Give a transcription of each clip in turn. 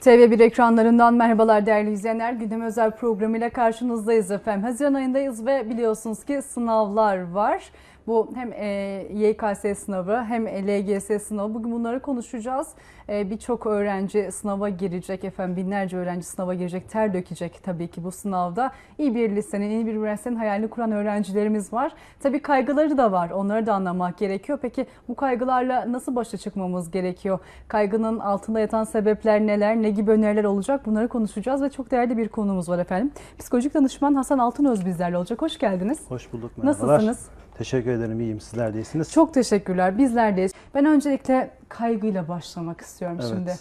TV1 ekranlarından merhabalar değerli izleyenler. Gündem özel programıyla karşınızdayız efendim. Haziran ayındayız ve biliyorsunuz ki sınavlar var. Bu hem e, YKS sınavı hem LGS sınavı. Bugün bunları konuşacağız. E, Birçok öğrenci sınava girecek efendim. Binlerce öğrenci sınava girecek, ter dökecek tabii ki bu sınavda. İyi bir lisenin, iyi bir üniversitenin hayalini kuran öğrencilerimiz var. Tabii kaygıları da var. Onları da anlamak gerekiyor. Peki bu kaygılarla nasıl başa çıkmamız gerekiyor? Kaygının altında yatan sebepler neler? Ne gibi öneriler olacak? Bunları konuşacağız ve çok değerli bir konumuz var efendim. Psikolojik danışman Hasan Altınöz bizlerle olacak. Hoş geldiniz. Hoş bulduk merhabalar. Nasılsınız? Teşekkür ederim iyiyim sizler de iyisiniz. Çok teşekkürler. Bizlerdeyiz. Ben öncelikle kaygıyla başlamak istiyorum Evet. şimdi.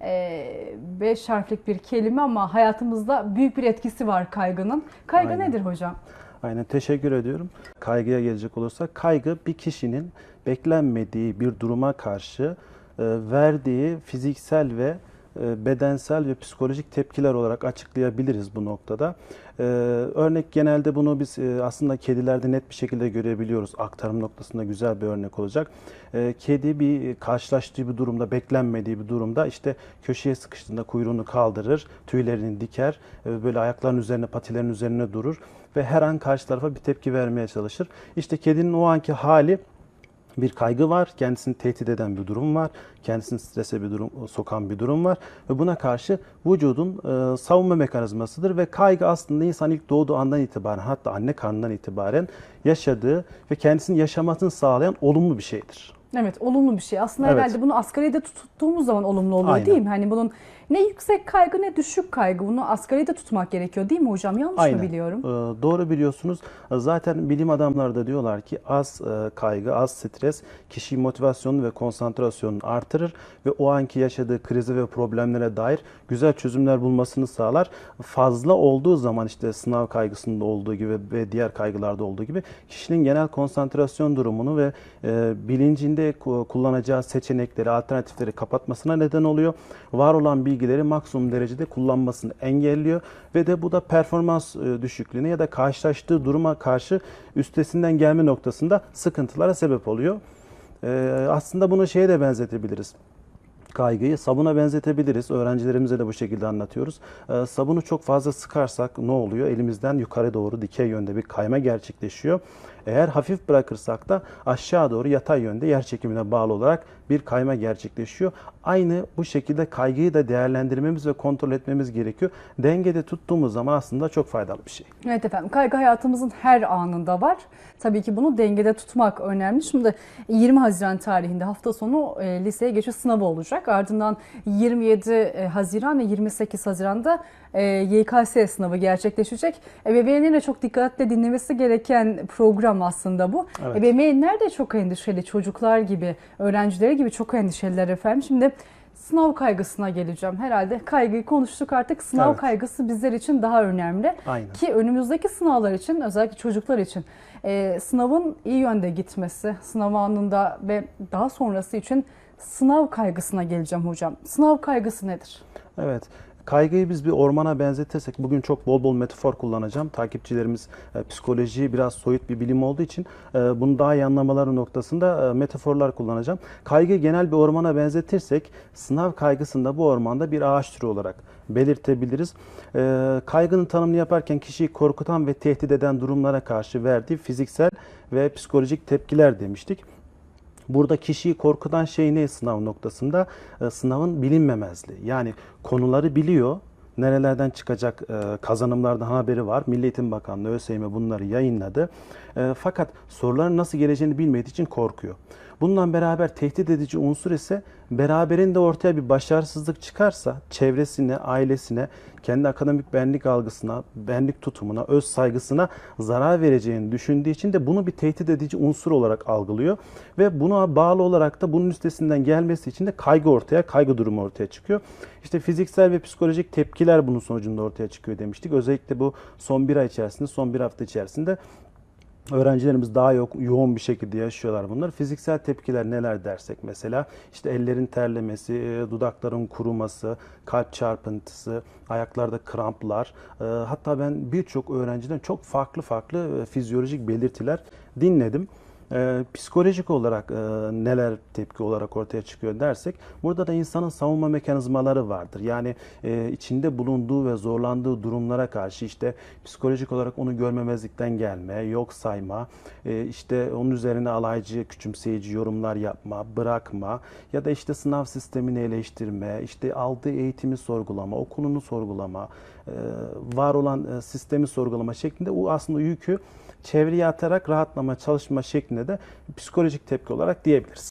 Ee, beş harflik bir kelime ama hayatımızda büyük bir etkisi var kaygının. Kaygı Aynen. nedir hocam? Aynen teşekkür ediyorum. Kaygıya gelecek olursak kaygı bir kişinin beklenmediği bir duruma karşı e, verdiği fiziksel ve bedensel ve psikolojik tepkiler olarak açıklayabiliriz bu noktada. E, örnek genelde bunu biz e, aslında kedilerde net bir şekilde görebiliyoruz. Aktarım noktasında güzel bir örnek olacak. E, kedi bir karşılaştığı bir durumda, beklenmediği bir durumda işte köşeye sıkıştığında kuyruğunu kaldırır, tüylerini diker, e, böyle ayaklarının üzerine, patilerin üzerine durur ve her an karşı tarafa bir tepki vermeye çalışır. İşte kedinin o anki hali bir kaygı var, kendisini tehdit eden bir durum var, kendisini strese bir durum sokan bir durum var ve buna karşı vücudun e, savunma mekanizmasıdır ve kaygı aslında insan ilk doğduğu andan itibaren hatta anne karnından itibaren yaşadığı ve kendisini yaşamasını sağlayan olumlu bir şeydir. Evet, olumlu bir şey. Aslında Evet. herhalde bunu asgaride tuttuğumuz zaman olumlu oluyor Aynen. değil mi? Hani bunun ne yüksek kaygı ne düşük kaygı. Bunu asgaride tutmak gerekiyor değil mi hocam? Yanlış mı biliyorum? Ee, doğru biliyorsunuz. Zaten bilim adamları da diyorlar ki az e, kaygı, az stres kişi motivasyonunu ve konsantrasyonunu artırır ve o anki yaşadığı krize ve problemlere dair güzel çözümler bulmasını sağlar. Fazla olduğu zaman işte sınav kaygısında olduğu gibi ve diğer kaygılarda olduğu gibi kişinin genel konsantrasyon durumunu ve e, bilincinde ku- kullanacağı seçenekleri, alternatifleri kapatmasına neden oluyor. Var olan bilgileri maksimum derecede kullanmasını engelliyor ve de bu da performans e, düşüklüğüne ya da karşılaştığı duruma karşı üstesinden gelme noktasında sıkıntılara sebep oluyor. E, aslında bunu şeye de benzetebiliriz kaygıyı sabuna benzetebiliriz. Öğrencilerimize de bu şekilde anlatıyoruz. Ee, sabunu çok fazla sıkarsak ne oluyor? Elimizden yukarı doğru dikey yönde bir kayma gerçekleşiyor. Eğer hafif bırakırsak da aşağı doğru yatay yönde yer çekimine bağlı olarak bir kayma gerçekleşiyor. Aynı bu şekilde kaygıyı da değerlendirmemiz ve kontrol etmemiz gerekiyor. Dengede tuttuğumuz zaman aslında çok faydalı bir şey. Evet efendim kaygı hayatımızın her anında var. Tabii ki bunu dengede tutmak önemli. Şimdi 20 Haziran tarihinde hafta sonu e, liseye geçiş sınavı olacak. Ardından 27 e, Haziran ve 28 Haziran'da e, YKS sınavı gerçekleşecek. Ebeveynlerin de çok dikkatle dinlemesi gereken program aslında bu. Evet. Ebeveynler de çok endişeli. Çocuklar gibi, öğrencileri gibi çok endişeliler efendim. Şimdi Sınav kaygısına geleceğim. Herhalde kaygıyı konuştuk artık. Sınav Evet. kaygısı bizler için daha önemli. Aynen. Ki önümüzdeki sınavlar için özellikle çocuklar için e, sınavın iyi yönde gitmesi, sınav anında ve daha sonrası için sınav kaygısına geleceğim hocam. Sınav kaygısı nedir? Evet. Kaygıyı biz bir ormana benzetirsek bugün çok bol bol metafor kullanacağım. Takipçilerimiz e, psikolojiyi biraz soyut bir bilim olduğu için e, bunu daha iyi anlamaları noktasında e, metaforlar kullanacağım. Kaygı genel bir ormana benzetirsek sınav kaygısında bu ormanda bir ağaç türü olarak belirtebiliriz. E, kaygının tanımını yaparken kişiyi korkutan ve tehdit eden durumlara karşı verdiği fiziksel ve psikolojik tepkiler demiştik. Burada kişiyi korkutan şey ne sınav noktasında? E, sınavın bilinmemezliği. Yani konuları biliyor, nerelerden çıkacak e, kazanımlardan haberi var. Milli Eğitim Bakanlığı, ÖSYM bunları yayınladı. E, fakat soruların nasıl geleceğini bilmediği için korkuyor. Bununla beraber tehdit edici unsur ise beraberinde ortaya bir başarısızlık çıkarsa çevresine, ailesine, kendi akademik benlik algısına, benlik tutumuna, öz saygısına zarar vereceğini düşündüğü için de bunu bir tehdit edici unsur olarak algılıyor ve buna bağlı olarak da bunun üstesinden gelmesi için de kaygı ortaya, kaygı durumu ortaya çıkıyor. İşte fiziksel ve psikolojik tepkiler bunun sonucunda ortaya çıkıyor demiştik. Özellikle bu son bir ay içerisinde, son bir hafta içerisinde Öğrencilerimiz daha yo- yoğun bir şekilde yaşıyorlar bunlar. Fiziksel tepkiler neler dersek mesela işte ellerin terlemesi, e, dudakların kuruması, kalp çarpıntısı, ayaklarda kramplar. e, Hatta ben birçok öğrenciden çok farklı farklı e, fizyolojik belirtiler dinledim. E, psikolojik olarak e, neler tepki olarak ortaya çıkıyor dersek burada da insanın savunma mekanizmaları vardır. Yani e, içinde bulunduğu ve zorlandığı durumlara karşı işte psikolojik olarak onu görmemezlikten gelme, yok sayma, e, işte onun üzerine alaycı, küçümseyici yorumlar yapma, bırakma ya da işte sınav sistemini eleştirme, işte aldığı eğitimi sorgulama, okulunu sorgulama, e, var olan e, sistemi sorgulama şeklinde o aslında yükü çevreye atarak rahatlama çalışma şeklinde de psikolojik tepki olarak diyebiliriz.